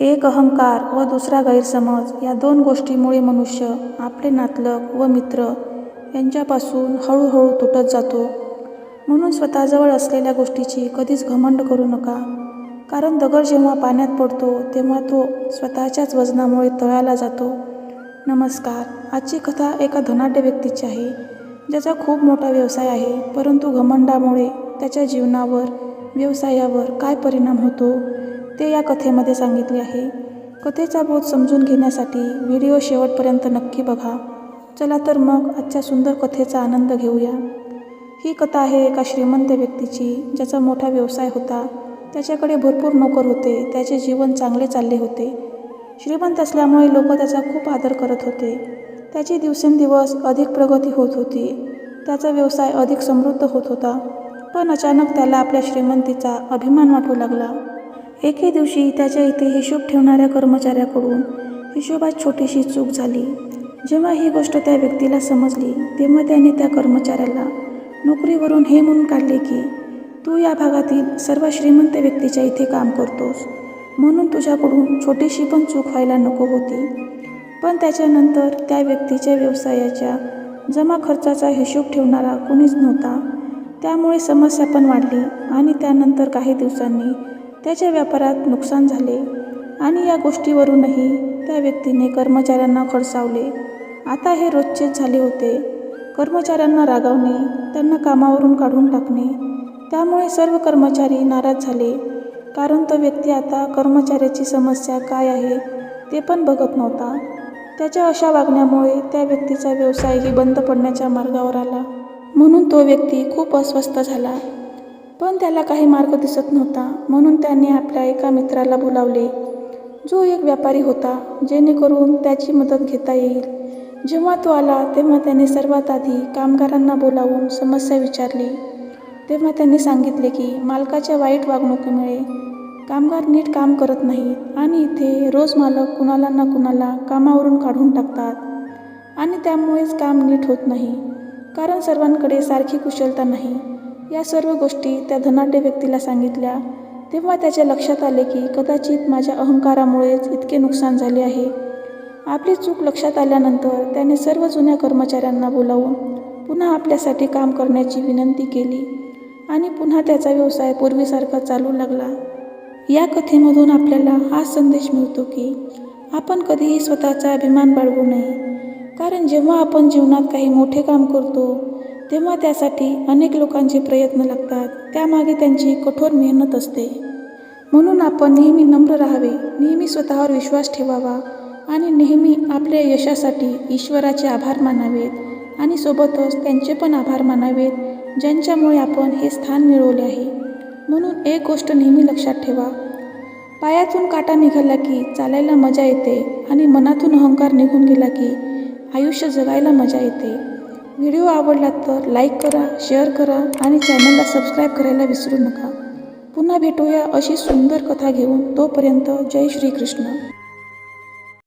एक अहंकार व दुसरा गैरसमज या दोन गोष्टींमुळे मनुष्य आपले नातलग व मित्र यांच्यापासून हळूहळू तुटत जातो. म्हणून स्वतःजवळ असलेल्या गोष्टीची कधीच घमंड करू नका. कारण दगड जेव्हा पाण्यात पडतो तेव्हा तो स्वतःच्याच वजनामुळे तळाला जातो. नमस्कार आजची कथा एका धनाढ्य व्यक्तीची आहे ज्याचा खूप मोठा व्यवसाय आहे परंतु घमंडामुळे त्याच्या जीवनावर व्यवसायावर काय परिणाम होतो? ते या कथेमध्ये सांगितले आहे. कथेचा बोध समजून घेण्यासाठी व्हिडिओ शेवटपर्यंत नक्की बघा. चला तर मग आजच्या सुंदर कथेचा आनंद घेऊया. ही कथा आहे एका श्रीमंत व्यक्तीची ज्याचा मोठा व्यवसाय होता. त्याच्याकडे भरपूर नोकर होते. त्याचे जीवन चांगले चालले होते. श्रीमंत असल्यामुळे लोक त्याचा खूप आदर करत होते. त्याची दिवसेंदिवस अधिक प्रगती होत होती. त्याचा व्यवसाय अधिक समृद्ध होत होता. पण अचानक त्याला आपल्या श्रीमंतीचा अभिमान वाटू लागला. एके दिवशी त्याच्या इथे हिशोब ठेवणाऱ्या कर्मचाऱ्याकडून हिशोबात छोटीशी चूक झाली. जेव्हा ही गोष्ट त्या व्यक्तीला समजली तेव्हा त्याने त्या कर्मचाऱ्याला नोकरीवरून हे म्हणून काढले की तू या भागातील सर्व श्रीमंत व्यक्तीच्या इथे काम करतोस. म्हणून तुझ्याकडून छोटीशी पण चूक व्हायला नको होती. पण त्याच्यानंतर त्या व्यक्तीच्या व्यवसायाच्या जमा खर्चाचा हिशोब ठेवणारा कुणीच नव्हता. त्यामुळे समस्या पण वाढली आणि त्यानंतर काही दिवसांनी त्याच्या व्यापारात नुकसान झाले आणि या गोष्टीवरूनही त्या व्यक्तीने कर्मचाऱ्यांना खडसावले. आता हे रोजचेच झाले होते. कर्मचाऱ्यांना रागावणे त्यांना कामावरून काढून टाकणे त्यामुळे सर्व कर्मचारी नाराज झाले. कारण तो व्यक्ती आता कर्मचाऱ्याची समस्या काय आहे ते पण बघत नव्हता. त्याच्या अशा वागण्यामुळे त्या व्यक्तीचा व्यवसायही बंद पडण्याच्या मार्गावर आला. म्हणून तो व्यक्ती खूप अस्वस्थ झाला. पण त्याला काही मार्ग दिसत नव्हता. म्हणून त्याने आपल्या एका मित्राला बोलावले जो एक व्यापारी होता जेणेकरून त्याची मदत घेता येईल. जेव्हा तो आला तेव्हा त्याने सर्वात आधी कामगारांना बोलावून समस्या विचारली. तेव्हा त्यांनी सांगितले की मालकाच्या वाईट वागणुकीमुळे कामगार नीट काम करत नाहीत आणि इथे रोज मालक कुणाला ना कुणाला कामावरून काढून टाकतात आणि त्यामुळेच काम नीट होत नाही. कारण सर्वांकडे सारखी कुशलता नाही. या सर्व गोष्टी त्या धनाढ्य व्यक्तीला सांगितल्या. तेव्हा त्याच्या लक्षात आले की कदाचित माझ्या अहंकारामुळेच इतके नुकसान झाले आहे. आपली चूक लक्षात आल्यानंतर त्याने सर्व जुन्या कर्मचाऱ्यांना बोलावून पुन्हा आपल्यासाठी काम करण्याची विनंती केली आणि पुन्हा त्याचा व्यवसाय पूर्वीसारखा चालू लागला. या कथेमधून आपल्याला हा संदेश मिळतो की आपण कधीही स्वतःचा अभिमान बाळगू नये. कारण जेव्हा आपण जीवनात काही मोठे काम करतो तेव्हा त्यासाठी अनेक लोकांचे प्रयत्न लागतात. त्यामागे त्यांची कठोर मेहनत असते. म्हणून आपण नेहमी नम्र राहावे नेहमी स्वतःवर विश्वास ठेवावा आणि नेहमी आपल्या यशासाठी ईश्वराचे आभार मानावेत आणि सोबतच त्यांचे पण आभार मानावेत ज्यांच्यामुळे आपण हे स्थान मिळवले आहे. म्हणून एक गोष्ट नेहमी लक्षात ठेवा. पायातून काटा निघाला की चालायला मजा येते आणि मनातून अहंकार निघून गेला की आयुष्य जगायला मजा येते. व्हिडिओ आवडला तर लाईक करा शेअर करा आणि चॅनलला सबस्क्राईब करायला विसरू नका. पुन्हा भेटूया अशी सुंदर कथा घेऊन तोपर्यंत जय श्रीकृष्ण.